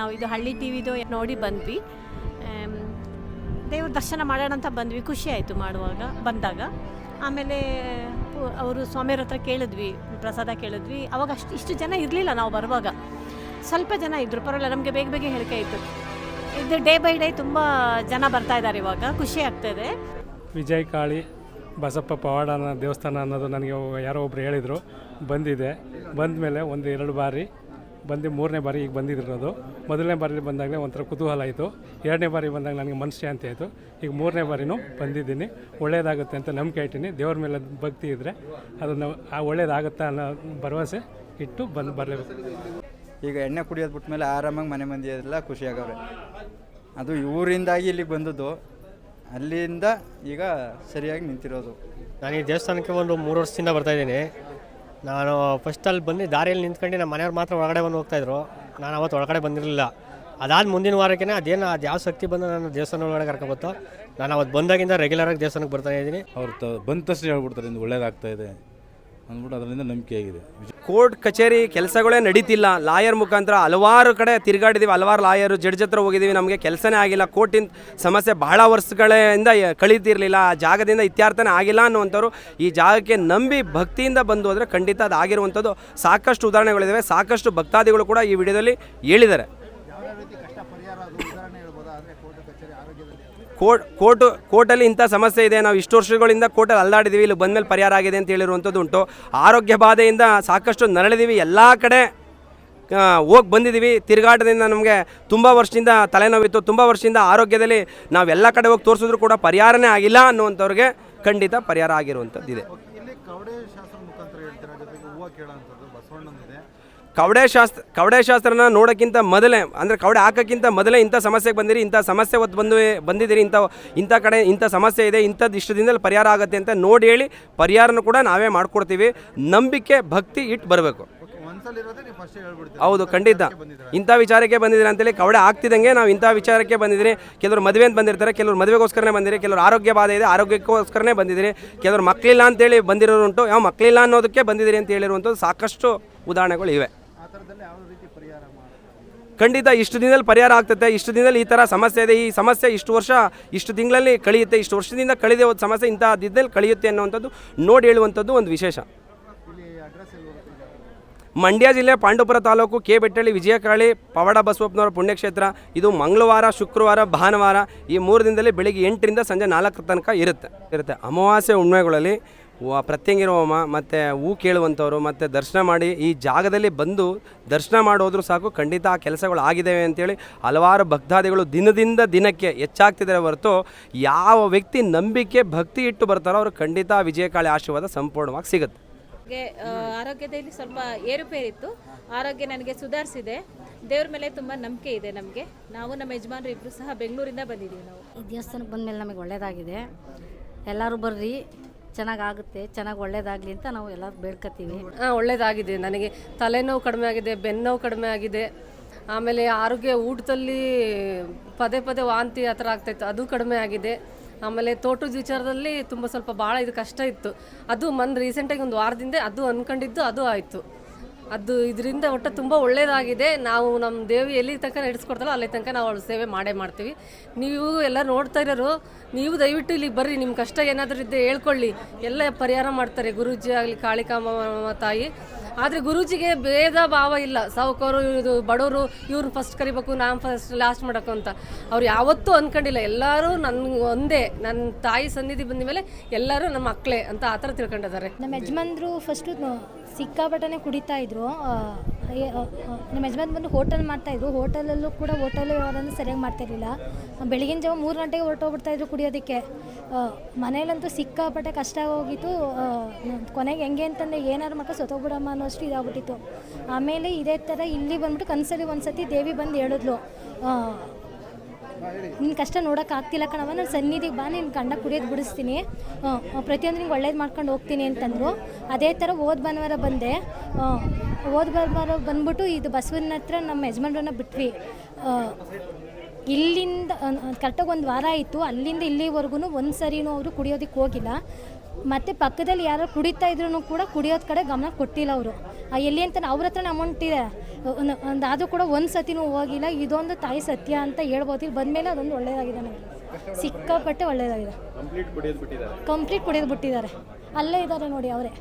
ನಾವು ಇದು ಹಳ್ಳಿ ಟಿ ವಿದು ನೋಡಿ ಬಂದ್ವಿ. ದೇವ್ರ ದರ್ಶನ ಮಾಡೋಣ ಅಂತ ಬಂದ್ವಿ. ಖುಷಿ ಆಯಿತು ಮಾಡುವಾಗ, ಬಂದಾಗ. ಆಮೇಲೆ ಅವರು ಸ್ವಾಮಿಯವ್ರ ಹತ್ರ ಕೇಳಿದ್ವಿ, ಪ್ರಸಾದ ಕೇಳಿದ್ವಿ. ಅವಾಗ ಅಷ್ಟು, ಇಷ್ಟು ಜನ ಇರಲಿಲ್ಲ ನಾವು ಬರುವಾಗ. ಸ್ವಲ್ಪ ಜನ ಇದ್ರು, ಪರವಾಗಿಲ್ಲ, ನಮಗೆ ಬೇಗ ಬೇಗ ಹೇಳಿಕೆ ಆಯಿತು. ಇದು ಡೇ ಬೈ ಡೇ ತುಂಬ ಜನ ಬರ್ತಾ ಇದ್ದಾರೆ ಇವಾಗ, ಖುಷಿ ಆಗ್ತಾಯಿದೆ ವಿಜಯ್ ಕಾಳಿ, ಬಸಪ್ಪ ಪವಾಡ ಅನ್ನೋ ದೇವಸ್ಥಾನ ಅನ್ನೋದು ನನಗೆ ಯಾರೋ ಒಬ್ರು ಹೇಳಿದರು. ಬಂದಿದೆ. ಬಂದ ಮೇಲೆ ಒಂದು ಎರಡು ಬಾರಿ ಬಂದು ಮೂರನೇ ಬಾರಿ ಈಗ ಬಂದಿದ್ದಿರೋದು ಮೊದಲನೇ ಬಾರಿ ಬಂದಾಗಲೇ ಒಂಥರ ಕುತೂಹಲ ಆಯಿತು. ಎರಡನೇ ಬಾರಿ ಬಂದಾಗ ನನಗೆ ಮನಸ್ಸು ಶಾಂತಿ ಆಯಿತು. ಈಗ ಮೂರನೇ ಬಾರಿನೂ ಬಂದಿದ್ದೀನಿ. ಒಳ್ಳೆಯದಾಗುತ್ತೆ ಅಂತ ನಂಬಿಕೆ ಇಟ್ಟೀನಿ. ದೇವ್ರ ಮೇಲೆ ಭಕ್ತಿ ಇದ್ದರೆ ಅದನ್ನು ಆ ಒಳ್ಳೇದಾಗುತ್ತಾ ಅನ್ನೋ ಭರವಸೆ ಇಟ್ಟು ಬಂದು ಬರಲೇಬೇಕು. ಈಗ ಎಣ್ಣೆ ಕುಡಿಯೋದು ಬಿಟ್ಮೇಲೆ ಆರಾಮಾಗಿ ಮನೆ ಮಂದಿ ಎಲ್ಲ ಖುಷಿಯಾಗವ್ರೆ. ಅದು ಇವರಿಂದಾಗಿ ಇಲ್ಲಿಗೆ ಬಂದದ್ದು. ಅಲ್ಲಿಂದ ಈಗ ಸರಿಯಾಗಿ ನಿಂತಿರೋದು. ನಾನು ಈ ದೇವಸ್ಥಾನಕ್ಕೆ ಒಂದು ಮೂರು ವರ್ಷದಿಂದ ಬರ್ತಾ ಇದ್ದೀನಿ. ನಾನು ಫಸ್ಟ್ ಅಲ್ಲಿ ಬಂದು ದಾರಿಯಲ್ಲಿ ನಿಂತ್ಕೊಂಡು ನಮ್ಮ ಮನೆಯವ್ರು ಮಾತ್ರ ಒಳಗಡೆ ಬಂದು ಹೋಗ್ತಾಯಿದ್ರು ನಾನು ಅವತ್ತು ಒಳಗಡೆ ಬಂದಿರಲಿಲ್ಲ. ಅದಾದ ಮುಂದಿನ ವಾರಕ್ಕೆ ಅದೇನು ಅದು ಯಾವ ಶಕ್ತಿ ಬಂದು ನಾನು ದೇವಸ್ಥಾನ ಒಳಗಡೆ ಕರ್ಕೊಬತ್ತೋ ನಾನು ಅವತ್ತು ಬಂದಾಗಿಂದ ರೆಗ್ಯುಲರಾಗಿ ದೇವಸ್ಥಾನಕ್ಕೆ ಬರ್ತಾ ಇದ್ದೀನಿ. ಅವ್ರು ತ ಬಂದ ತಕ್ಷಣ ಹೇಳ್ಬಿಡ್ತಾರೆ ಇದು ಒಳ್ಳೇದಾಗ್ತಾ ಇದೆ. ಅಂದ್ಬಿಟ್ಟು ಅದರಿಂದ ನಂಬಿಕೆ ಆಗಿದೆ. ಕೋರ್ಟ್ ಕಚೇರಿ ಕೆಲಸಗಳೇ ನಡೀತಿಲ್ಲ. ಲಾಯರ್ ಮುಖಾಂತರ ಹಲವಾರು ಕಡೆ ತಿರುಗಾಡಿದ್ದೀವಿ ಹಲವಾರು ಲಾಯರು ಜಡ್ಜ್ ಹತ್ರ ಹೋಗಿದ್ದೀವಿ ನಮಗೆ ಕೆಲಸನೇ ಆಗಿಲ್ಲ. ಕೋರ್ಟಿನ ಸಮಸ್ಯೆ ಬಹಳ ವರ್ಷಗಳಿಂದ ಕಳೀತಿರಲಿಲ್ಲ. ಆ ಜಾಗದಿಂದ ಇತ್ಯರ್ಥನೇ ಆಗಿಲ್ಲ ಅನ್ನುವಂಥವ್ರು ಈ ಜಾಗಕ್ಕೆ ನಂಬಿ ಭಕ್ತಿಯಿಂದ ಬಂದು ಹೋದರೆ ಖಂಡಿತ ಅದು ಆಗಿರುವಂಥದ್ದು ಸಾಕಷ್ಟು ಉದಾಹರಣೆಗಳಿದ್ದಾವೆ ಸಾಕಷ್ಟು ಭಕ್ತಾದಿಗಳು ಕೂಡ ಈ ವಿಡಿಯೋದಲ್ಲಿ ಹೇಳಿದ್ದಾರೆ. ಕೋರ್ಟ್, ಕೋರ್ಟು, ಕೋರ್ಟಲ್ಲಿ ಇಂಥ ಸಮಸ್ಯೆ ಇದೆ, ನಾವು ಇಷ್ಟು ವರ್ಷಗಳಿಂದ ಕೋರ್ಟಲ್ಲಿ ಅಲ್ಲಾಡಿದ್ದೀವಿ ಇಲ್ಲಿ ಬಂದಮೇಲೆ ಪರಿಹಾರ ಆಗಿದೆ ಅಂತ ಹೇಳಿರುವಂಥದ್ದು ಉಂಟು. ಆರೋಗ್ಯ ಬಾಧೆಯಿಂದ ಸಾಕಷ್ಟು ನರಳಿದ್ದೀವಿ ಎಲ್ಲ ಕಡೆ ಹೋಗಿ ಬಂದಿದ್ದೀವಿ ತಿರುಗಾಟದಿಂದ ನಮಗೆ ತುಂಬ ವರ್ಷದಿಂದ ತಲೆನೋವಿತ್ತು, ತುಂಬ ವರ್ಷದಿಂದ ಆರೋಗ್ಯದಲ್ಲಿ ನಾವೆಲ್ಲ ಕಡೆ ಹೋಗಿ ತೋರಿಸಿದ್ರು ಕೂಡ ಪರಿಹಾರನೇ ಆಗಿಲ್ಲ ಅನ್ನುವಂಥವ್ರಿಗೆ ಖಂಡಿತ ಪರಿಹಾರ ಆಗಿರುವಂಥದ್ದಿದೆ ಇಲ್ಲಿ ಕವಡೆ ಶಾಸ್ತ್ರ ಮುಖಾಂತರ ಹೇಳ್ತೀರಾ ಕವಡೆ ಶಾಸ್ತ್ರ, ಕವಡೆ ಶಾಸ್ತ್ರನ ನೋಡೋಕ್ಕಿಂತ ಮೊದಲೇ, ಅಂದರೆ ಕವಡೆ ಹಾಕೋಕ್ಕಿಂತ ಮೊದಲೇ ಇಂಥ ಸಮಸ್ಯೆಗೆ ಬಂದಿರಿ, ಇಂಥ ಸಮಸ್ಯೆ ಹೊತ್ತು ಬಂದು, ಬಂದಿದ್ದೀರಿ, ಇಂಥ ಇಂಥ ಕಡೆ ಇಂಥ ಸಮಸ್ಯೆ ಇದೆ ಇಂಥದ್ದು ಇಷ್ಟು ಪರಿಹಾರ ಆಗುತ್ತೆ ಅಂತ ನೋಡಿ ಹೇಳಿ ಪರಿಹಾರನೂ ಕೂಡ ನಾವೇ ಮಾಡಿಕೊಡ್ತೀವಿ. ನಂಬಿಕೆ, ಭಕ್ತಿ ಇಟ್ಟು ಬರಬೇಕು. ಹೌದು ಖಂಡಿತ. ಇಂಥ ವಿಚಾರಕ್ಕೆ ಬಂದಿದ್ದೀರಿ ಅಂತೇಳಿ ಕವಡೆ ಆಗ್ತಿದ್ದಂಗೆ ನಾವು ಇಂಥ ವಿಚಾರಕ್ಕೆ ಬಂದಿದ್ದೀರಿ. ಕೆಲವರು ಮದುವೆ ಅಂತ ಬಂದಿರ್ತಾರೆ ಕೆಲವರು ಮದುವೆಗೋಸ್ಕರನೇ ಬಂದಿರಿ ಕೆಲವರು ಆರೋಗ್ಯ ಬಾಧೆ ಇದೆ ಆರೋಗ್ಯಕ್ಕೋಸ್ಕರನೇ ಬಂದಿದ್ದೀರಿ. ಕೆಲವರು ಮಕ್ಕಳಿಲ್ಲ ಅಂತೇಳಿ ಬಂದಿರೋರು ಉಂಟು ಯಾವ ಮಕ್ಕಳಿಲ್ಲ ಅನ್ನೋದಕ್ಕೆ ಬಂದಿದ್ದೀರಿ ಅಂತ ಹೇಳಿರುವಂಥದ್ದು ಸಾಕಷ್ಟು ಉದಾಹರಣೆಗಳು ಇವೆ. ಖಂಡಿತ ಇಷ್ಟು ದಿನದಲ್ಲಿ ಪರಿಹಾರ ಆಗ್ತದೆ ಇಷ್ಟು ದಿನದಲ್ಲಿ ಈ ಥರ ಸಮಸ್ಯೆ ಇದೆ. ಈ ಸಮಸ್ಯೆ ಇಷ್ಟು ವರ್ಷ ಇಷ್ಟು ತಿಂಗಳಲ್ಲಿ ಕಳೆಯುತ್ತೆ. ಇಷ್ಟು ವರ್ಷದಿಂದ ಕಳೆದೇ ಹೋದ ಸಮಸ್ಯೆ ಇಂಥ ದಿನದಲ್ಲಿ ಕಳೆಯುತ್ತೆ ಅನ್ನೋವಂಥದ್ದು ನೋಡಿ ಹೇಳುವಂಥದ್ದು ಒಂದು ವಿಶೇಷ ಇಲ್ಲಿ ಅಡ್ರೆಸ್ ಎಲ್ಲಿ ಬರುತ್ತೆ ಮಂಡ್ಯ ಜಿಲ್ಲೆ ಪಾಂಡುಪುರ ತಾಲೂಕು ಕೆ ಬೆಟ್ಟಳ್ಳಿ ವಿಜಯಕಾಳಿ ಪವಾಡ ಬಸವಪ್ಪನವರ ಪುಣ್ಯಕ್ಷೇತ್ರ. ಇದು ಮಂಗಳವಾರ, ಶುಕ್ರವಾರ, ಭಾನುವಾರ ಈ ಮೂರು ದಿನದಲ್ಲಿ ಬೆಳಿಗ್ಗೆ ಎಂಟರಿಂದ ಸಂಜೆ ನಾಲ್ಕರ ತನಕ ಇರುತ್ತೆ. ಇರುತ್ತೆ. ಅಮಾವಾಸ್ಯೆ ಹುಣ್ಮೆಗಳಲ್ಲಿ ವ- ಪ್ರತ್ಯಂಗಿರ ಹೋಮ ಮತ್ತು ಹೂ ಕೇಳುವಂಥವ್ರು ಮತ್ತು ದರ್ಶನ ಮಾಡಿ ಈ ಜಾಗದಲ್ಲಿ ಬಂದು ದರ್ಶನ ಮಾಡೋದ್ರೂ ಸಾಕು. ಖಂಡಿತ ಆ ಕೆಲಸಗಳು ಆಗಿದ್ದಾವೆ ಅಂತೇಳಿ ಹಲವಾರು ಭಕ್ತಾದಿಗಳು ದಿನದಿಂದ ದಿನಕ್ಕೆ ಹೆಚ್ಚಾಗ್ತಿದ್ದಾರೆ ಹೊರತು ಯಾವ ವ್ಯಕ್ತಿ ನಂಬಿಕೆ, ಭಕ್ತಿ ಇಟ್ಟು ಬರ್ತಾರೋ ಅವರು ಖಂಡಿತ ವಿಜಯಕಾಳಿ ಆಶೀರ್ವಾದ ಸಂಪೂರ್ಣವಾಗಿ ಸಿಗುತ್ತೆ. ಆರೋಗ್ಯದಲ್ಲಿ ಸ್ವಲ್ಪ ಏರುಪೇರಿತ್ತು. ಆರೋಗ್ಯ ನನಗೆ ಸುಧಾರಿಸಿದೆ. ದೇವ್ರ ಮೇಲೆ ತುಂಬ ನಂಬಿಕೆ ಇದೆ ನಮಗೆ. ನಾವು ನಮ್ಮ ಯಜಮಾನ್ರು ಇಬ್ಬರು ಸಹ ಬೆಂಗಳೂರಿಂದ ಬಂದಿದ್ದೀವಿ ನಾವು. ಈ ದೇವಸ್ಥಾನಕ್ಕೆ ಬಂದಮೇಲೆ ನಮಗೆ ಒಳ್ಳೆಯದಾಗಿದೆ ಎಲ್ಲರೂ ಬರ್ರಿ ಚೆನ್ನಾಗಾಗುತ್ತೆ ಚೆನ್ನಾಗಿ ಒಳ್ಳೇದಾಗಲಿ ಅಂತ ನಾವು ಎಲ್ಲ ಬೇಡ್ಕೊತೀವಿ ಹಾಂ ಒಳ್ಳೇದಾಗಿದೆ. ನನಗೆ ತಲೆನೋವು ಕಡಿಮೆ ಆಗಿದೆ ಬೆನ್ನೋವು ಕಡಿಮೆ ಆಗಿದೆ. ಆಮೇಲೆ ಆರೋಗ್ಯ ಊಟದಲ್ಲಿ ಪದೇ ಪದೇ ವಾಂತಿ ಆ ಥರ ಆಗ್ತಾಯಿತ್ತು ಅದು ಕಡಿಮೆ ಆಗಿದೆ. ಆಮೇಲೆ ತೋಟದ ವಿಚಾರದಲ್ಲಿ ತುಂಬ ಸ್ವಲ್ಪ ಭಾಳ ಇದು ಕಷ್ಟ ಇತ್ತು. ಅದು ಮನ್ ರೀಸೆಂಟಾಗಿ ಒಂದು ವಾರದಿಂದ ಅದು ಅಂದ್ಕೊಂಡಿದ್ದು ಅದು ಆಯಿತು. ಅದು ಇದರಿಂದ ಒಟ್ಟು ತುಂಬ ಒಳ್ಳೆಯದಾಗಿದೆ ನಾವು ನಮ್ಮ ದೇವಿ ಎಲ್ಲಿ ತನಕ ನಡೆಸ್ಕೊಡ್ತಾರೋ ಅಲ್ಲಿ ತನಕ ನಾವು ಅವಳ ಸೇವೆ ಮಾಡೇ ಮಾಡ್ತೀವಿ. ನೀವು ಎಲ್ಲ ನೋಡ್ತಾ ಇರೋರು, ನೀವು ದಯವಿಟ್ಟು ಇಲ್ಲಿ ಬರ್ರಿ ನಿಮ್ಮ ಕಷ್ಟ ಏನಾದರೂ ಇದ್ದರೆ ಹೇಳ್ಕೊಳ್ಳಿ. ಎಲ್ಲ ಪರಿಹಾರ ಮಾಡ್ತಾರೆ ಗುರೂಜಿ ಆಗಲಿ, ಕಾಳಿಕಾಮ ತಾಯಿ. ಆದರೆ ಗುರೂಜಿಗೆ ಭೇದ ಭಾವ ಇಲ್ಲ. ಸಾವುಕಾರು ಇದು ಬಡವರು ಇವ್ರು ಫಸ್ಟ್ ಕರಿಬೇಕು, ನಾನು ಫಸ್ಟ್ ಲಾಸ್ಟ್ ಮಾಡೋಕು ಅಂತ. ಅವ್ರು ಯಾವತ್ತೂ ಅಂದ್ಕೊಂಡಿಲ್ಲ ಎಲ್ಲರೂ ನನ್ನ ಒಂದೇ ನನ್ನ ತಾಯಿ ಸನ್ನಿಧಿ ಬಂದ ಮೇಲೆ ಎಲ್ಲರೂ ನಮ್ಮ ಮಕ್ಕಳೇ ಅಂತ ಆ ಥರ ತಿಳ್ಕೊಂಡಿದ್ದಾರೆ. ನಮ್ಮ ಯಜಮಾನ್ರು ಫಸ್ಟು ಸಿಕ್ಕಾಪಟ್ಟನೆ ಕುಡಿತಾ ಇದ್ರು. ನಮ್ಮ ಯಜಮಾನ್ ಬಂದು ಹೋಟೆಲ್ ಮಾಡ್ತಾಯಿದ್ರು ಹೋಟೆಲಲ್ಲೂ ಕೂಡ ಹೋಟೆಲ್ ವ್ಯವಹಾರನೂ ಸರಿಯಾಗಿ ಮಾಡ್ತಿರ್ಲಿಲ್ಲ ಬೆಳಗಿನ ಜಾವ ಮೂರು ಗಂಟೆಗೆ ಹೊರಟೋಗ್ಬಿಡ್ತಾ ಇದ್ರು ಕುಡಿಯೋದಕ್ಕೆ. ಮನೇಲಂತೂ ಸಿಕ್ಕಾಪಟ್ಟೆ ಕಷ್ಟ ಹೋಗಿತ್ತು. ಕೊನೆಗೆ ಹೆಂಗೆ ಅಂತಂದರೆ ಮಕ್ಕಳು ಮಕ್ಕ ಅನ್ನೋಷ್ಟು ಇದಾಗ್ಬಿಟ್ಟಿತ್ತು. ಆಮೇಲೆ ಇದೇ ಥರ ಇಲ್ಲಿ ಬಂದ್ಬಿಟ್ಟು ಕನಸಲ್ಲಿ ಒಂದು ಸತಿ ದೇವಿ ಬಂದು ಹೇಳಿದ್ಲು ನಿನ್ನ ಕಷ್ಟ ನೋಡೋಕ್ಕಾಗ್ತಿಲ್ಲ ಕಣವ ನಾನು ಸನ್ನಿಧಿಗೆ ಬಾ ನಿನ್ನ ಗಂಡ ಕುಡಿಯೋದು ಬಿಡಿಸ್ತೀನಿ. ಪ್ರತಿಯೊಂದು ನಿಂಗೆ ಒಳ್ಳೇದು ಮಾಡ್ಕೊಂಡು ಹೋಗ್ತೀನಿ ಅಂತಂದರು. ಅದೇ ಥರ ಓದ್ ಭಾನುವಾರ ಬಂದೆ. ಓದ್ ಭಾನುವಾರ ಬಂದ್ಬಿಟ್ಟು ಇದು ಬಸವನ ಹತ್ರ ನಮ್ಮ ಯಜಮಾನ್ರನ್ನ ಬಿಟ್ವಿ. ಇಲ್ಲಿಂದ ಕರೆಕ್ಟಾಗಿ ಒಂದು ವಾರ ಆಯಿತು. ಅಲ್ಲಿಂದ ಇಲ್ಲಿವರೆಗೂ ಒಂದು ಸರಿನೂ ಅವರು ಕುಡಿಯೋದಕ್ಕೆ ಹೋಗಿಲ್ಲ. ಮತ್ತು ಪಕ್ಕದಲ್ಲಿ ಯಾರೋ ಕುಡಿತಾ ಇದ್ರೂ ಕೂಡ ಕುಡಿಯೋದ್ ಕಡೆ ಗಮನ ಕೊಟ್ಟಿಲ್ಲ ಅವರು. ಎಲ್ಲಿ ಅಂತ ಅವ್ರ ಹತ್ರನೇ ಅಮೌಂಟ್ ಇದೆ. ಒಂದು ಅದು ಕೂಡ ಒಂದು ಸತಿನೂ ಹೋಗಿಲ್ಲ. ಇದೊಂದು ತಾಯಿ ಸತ್ಯ ಅಂತ ಹೇಳ್ಬೋದು. ಇಲ್ಲಿ ಬಂದಮೇಲೆ ಅದೊಂದು ಒಳ್ಳೆಯದಾಗಿದೆ ನನಗೆ ಸಿಕ್ಕಾಪಟ್ಟೆ ಒಳ್ಳೆಯದಾಗಿದೆ ಕಂಪ್ಲೀಟ್ ಕುಡಿಯೋದು ಬಿಟ್ಟಿದ್ದಾರೆ. ಅಲ್ಲೇ ಇದ್ದಾರೆ ನೋಡಿ ಅವರೇ.